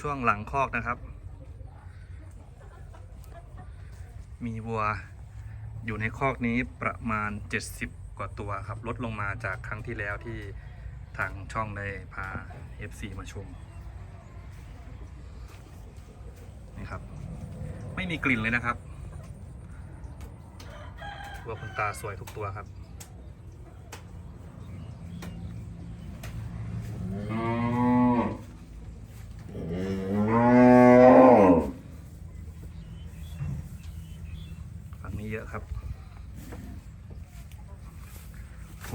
ช่วงหลังคอกนะครับ มีวัวอยู่ในคอกนี้ประมาณ 70 กว่าตัวครับ ลดลงมาจากครั้งที่แล้วที่ทางช่องได้พา FC มาชมนี่ครับ ไม่มีกลิ่นเลยนะครับวัวคุณตาสวยทุกตัวครับ ฝั่งนี้เยอะครับ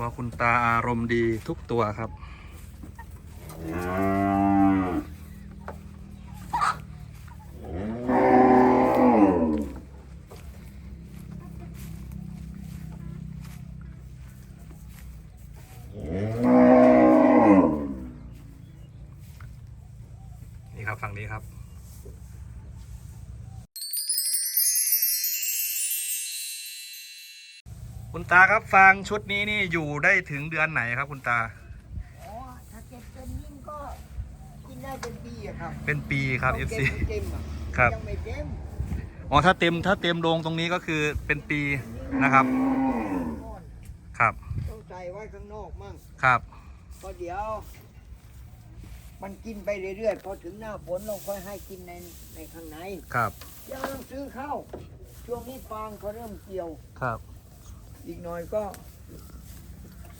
วัวคุณตาอารมณ์ดีทุกตัวครับ คุณตาครับฟางชุดนี้นี่อยู่ได้ถึงเดือนไหนครับ คุณตา อ๋อ ถ้าเก็บเป็นยิ่งก็กินได้เป็นปีอะครับเป็นปีครับ ต้อง FC เก็บให้เต็มอะครับ ยังไม่เต็มอ๋อถ้าเต็มถ้าเต็มโรงตรงนี้ก็คือเป็นปีนะครับก้อนครับต้องใส่ไว้ข้างนอกมั่งครับเพราะเดี๋ยว มันกินไปเรื่อยๆ พอถึงหน้าฝนเราค่อยให้กินในในข้างในครับยังต้องซื้อข้าวช่วงนี้ฟางเขาเริ่มเกี่ยว ครับ อีกหน่อยก็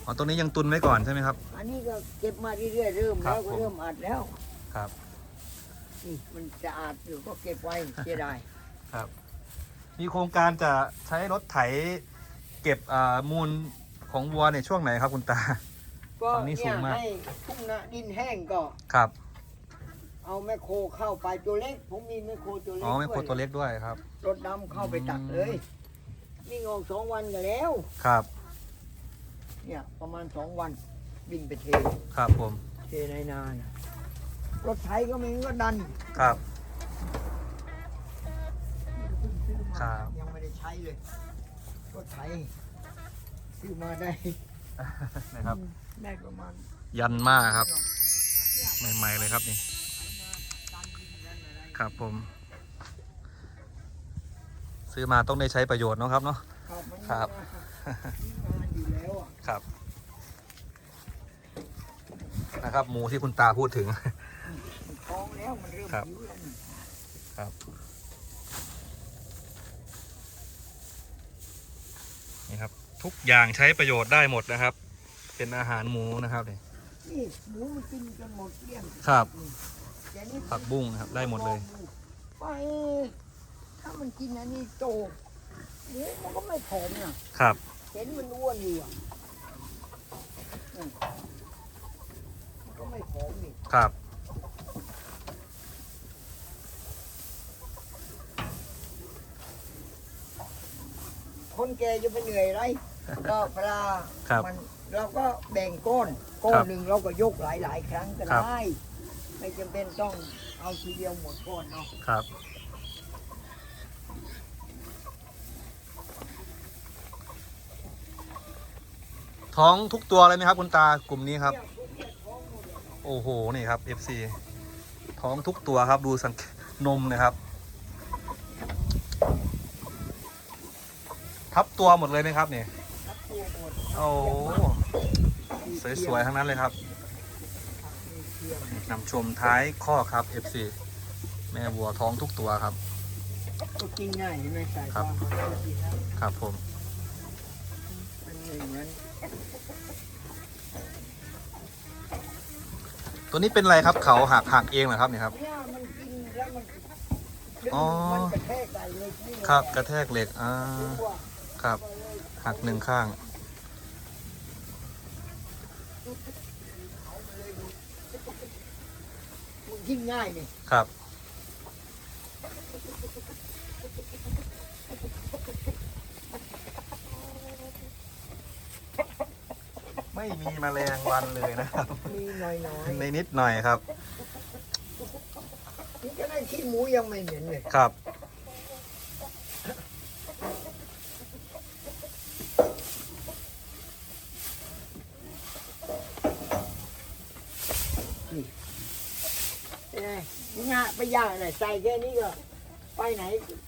อ๋อตรงนี้ยังตุนไว้ก่อนใช่ไหมครับ อันนี้ก็เก็บมาเรื่อยๆเริ่มครัแล้บวก็ผมเริ่มอัดแล้วครับ นี่มันจะอาดอยู่ก็เก็บไว้เสียดายครับ มีโครงการจะใช้รถไถ เก็บอ่ามูลของวัวในช่วงไหนครับคุณตา ก็ฝั่งนี้สูเนี่ยงมาก ให้ทุ่งนาดินแห้งก็ ครับ เอาแมคโครเข้าไปตัวเล็ก ผมมีแมคโครตัวเล็กอ๋อไม่โคด้วยตัวเล็กด้วยครับ รถดำเข้าไปตัดเลย นี่งอกสองวันกันแล้ว ครับ เนี่ยประมาณสองวันบินไปเทครับผม เทในนานะรถไถก็ไมมีก็ดันครับเพิ่งซื้อมาครับ ยังไม่ได้ใช้เลยรถไถซื้อมาได้นะครับ ได้ประมาณยันมากครับ ใหม่ๆเลยครับนี่ ครับผม ซื้อมาต้องได้ใช้ประโยชน์เนาะครับเนาะ ครับมันครับงานอยู่แล้วอะครับ นะครับ หมูที่คุณตาพูดถึงมันท้องแล้วมันเริ่มครับหิวแล้วนี่ครับ นี่ครับ ทุกอย่างใช้ประโยชน์ได้หมดนะครับ เป็นอาหารหมูนะครับนี่นี่หมูมันกินจนหมดเกลี้ยงครับ แต่นี่ผักบุ้งนะครับ ได้หมดเลย ไป ถ้ามันกินอันนี้โตหมูมันก็ไม่ผอมนะครับ เห็นมันอ้วนอยู่อะนั่นมันก็ไม่ผอมนี่ครับ คนแก่จะไปเหนื่อยไร ก็ปลาครับมันเราก็แบ่งก้อนก้อครันบหนึ่งเราก็ยกหลายๆ ครั้งก็ครับ ได้ ไม่จำเป็นต้องเอาทีเดียวหมดก้อนเนาะ ครับ ท้องทุกตัวเลยไหมครับ คุณตากลุ่มนี้ครับเนี่ยพวกเนี่ยท้องหมดเลยโอ้โห นี่ครับ FC ท้องทุกตัวครับดูสังเกนมนะครับ ทับตัวหมดเลยไหมครับเนี่ยครับตัวหมดโอ้โหสวยๆทั้งนั้นเลยครับมีเทียมนำชมท้ายข้อครับ FC แม่วัวท้องทุกตัวครับก็กินง่ายเห็นไหมสายครับฟ้ามันก็กินแล้วครับผมมันอย่างนั้น ตัวนี้เป็นอะไรครับเขาหักหักเองเหรอครับเนี่ยครับ เนี่ยมันกินแล้วมันดึงอ๋อ มันกระแทกใส่เลยนี่เลยครับกระแทกเหล็กอ่าตัวครับ หักหนึ่งข้างมันยิ่งง่ายนี่ครับ ไม่มีแมลงวันเลยนะครับ มีหน่อยๆในนิดหน่อยครับ นี่ก็ได้ขี้หมูยังไม่เหม็นเลยครับนี่ไงง่ายไปย่างอะไรใส่แค่นี้ก็ ไปไหน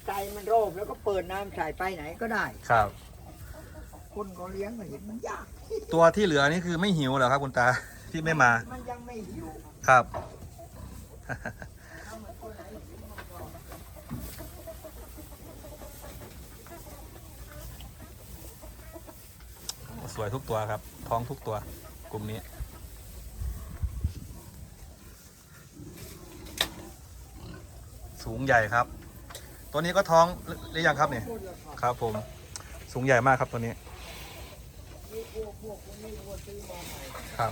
ใจมันโรบแล้วก็เปิดน้ำใส่ไปไหนก็ได้ ครับ คนเขาเลี้ยงก็เห็นมันยาก ตัวที่เหลือนี่คือไม่หิวเหรอครับคุณตาที่ไม่มา มันยังไม่หิวครับถ้ามันตัวไหนหิวมันก็สวยทุกตัวครับ ท้องทุกตัวกลุ่มนี้ สูงใหญ่ครับ ตัวนี้ก็ท้องหรือหรือยังครับเนี่ยคนละครับครับผม สูงใหญ่มากครับตัวนี้มีพวกพวก คนนี้คนซื้อมาใหม่ครับ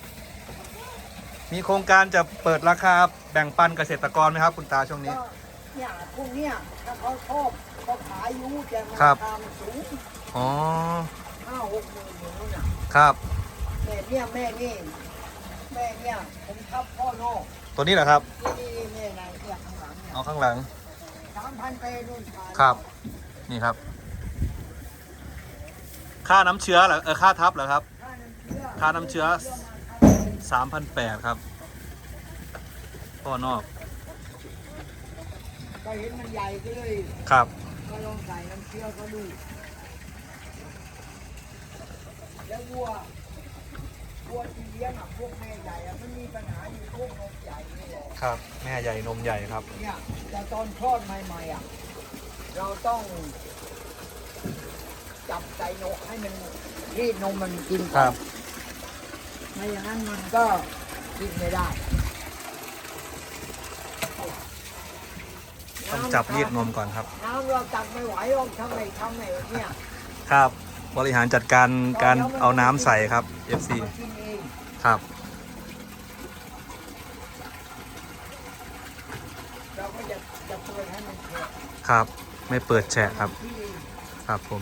มีโครงการจะเปิดราคาแบ่งปันเกษตรกรไหมครับ คุณตาช่วงนี้ ก็เนี่ยพวกเนี้ยถ้าเขาชอบเขาขายอยูแต่มันครัราบคามันสูงอ๋อ ห้าหกหมื่นอย่างนู้นน่ะครับแต่เนี่ยแม่นี่แม่เนี่ยผมทับพ่อนอกตัวนี้เหรอครับ นี่นี่แม่นายเนี่ยข้างหลังเนี่ยเอาข้างหลัง สามพันไปนู่นขายครับ นี่ครับ ค่าน้ำเชื้อเหรอเออค่าทับเหรอครับค่าน้ำเชื้อค่าน้ำเชื้อสามพันแปดครับพ่อนอกก็เห็นมันใหญ่ก็เลยครับก็ลองใส่น้ำเชื้อเขาดูแล้ววัววัวที่เลี้ยงอะพวกแม่ใหญ่อะมันมีปัญหาอยู่พวกนมใหญ่นี่แหละครับ แม่ใหญ่นมใหญ่ครับเนี่ยแต่ตอนคลอดใหม่ๆอะเราต้อง จับใส่นกให้มันรีดนมมันกินคก่อรันบ ไม่อย่างนั้นมันก็กินไม่ได้ต้องจับรีดนมก่อนครับ น้ำเราตักไม่ไหวหรอกทำไมทำไมเนี่ยครับ บริหารจัดการการเอาน้ำใส่ครับ FC มากินเองครับ เราก็จะจะเปิดให้มันแฉะครับ ไม่เปิดแฉะครับ ที่ครับผม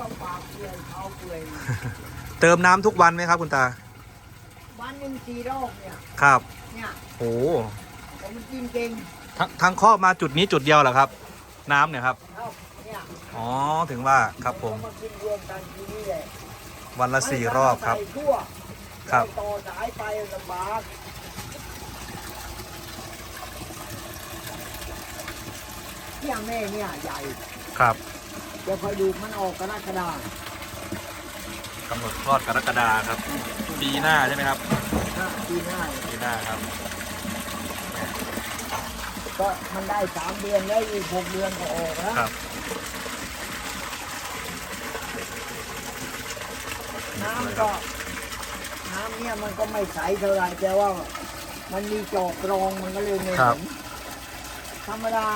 เดี๋ยวก็ปากเปื่อยเท้าเปื่อยเติมน้ำทุกวันไหมครับ คุณตา วันหนึ่งสี่รอบเนี่ย ครับ เนี่ยโอ้ผมนกินเก่งทั้งทั้งข้อมาจุดนี้จุดเดียวเหรอครับ น้ำเนี่ยครับเท่าเนี่ยอ๋อ ถึงว่าครับผมเขามากินรวมกันทีนี้แหละวันละสี่รอบครับใส่ทั่วครับต่อสายไปลำบากเนี่ยแม่เนี่ยใหญ่ ครับเดี๋ยวคอยดูมันออกกรกฎาคมกำหนดคลอดกรกฎาครับ ปีหน้าใช่ไหมครับห้าปีหน้าปีหน้าครับ ก็มันได้สามเดือนแล้วอีกหกเดือนก็ออกแล้วครับ น้ำก็ น้ำเนี่ยมันก็ไม่ใสเท่าไหรแต่ว่า มันมีจอกรองมันก็เลยไม่ครัเห็บ นธรรมดา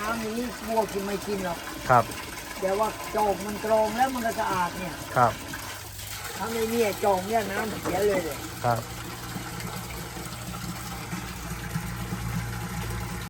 น้ำนี้วัวกินไม่กินหรอก ครับ แต่ว่าจอกมันกรองแล้วมันก็สะอาดเนี่ยครับ ถ้าไม่เนี่ยจอกเนี่ยน้ำเสียเลยเลยครับ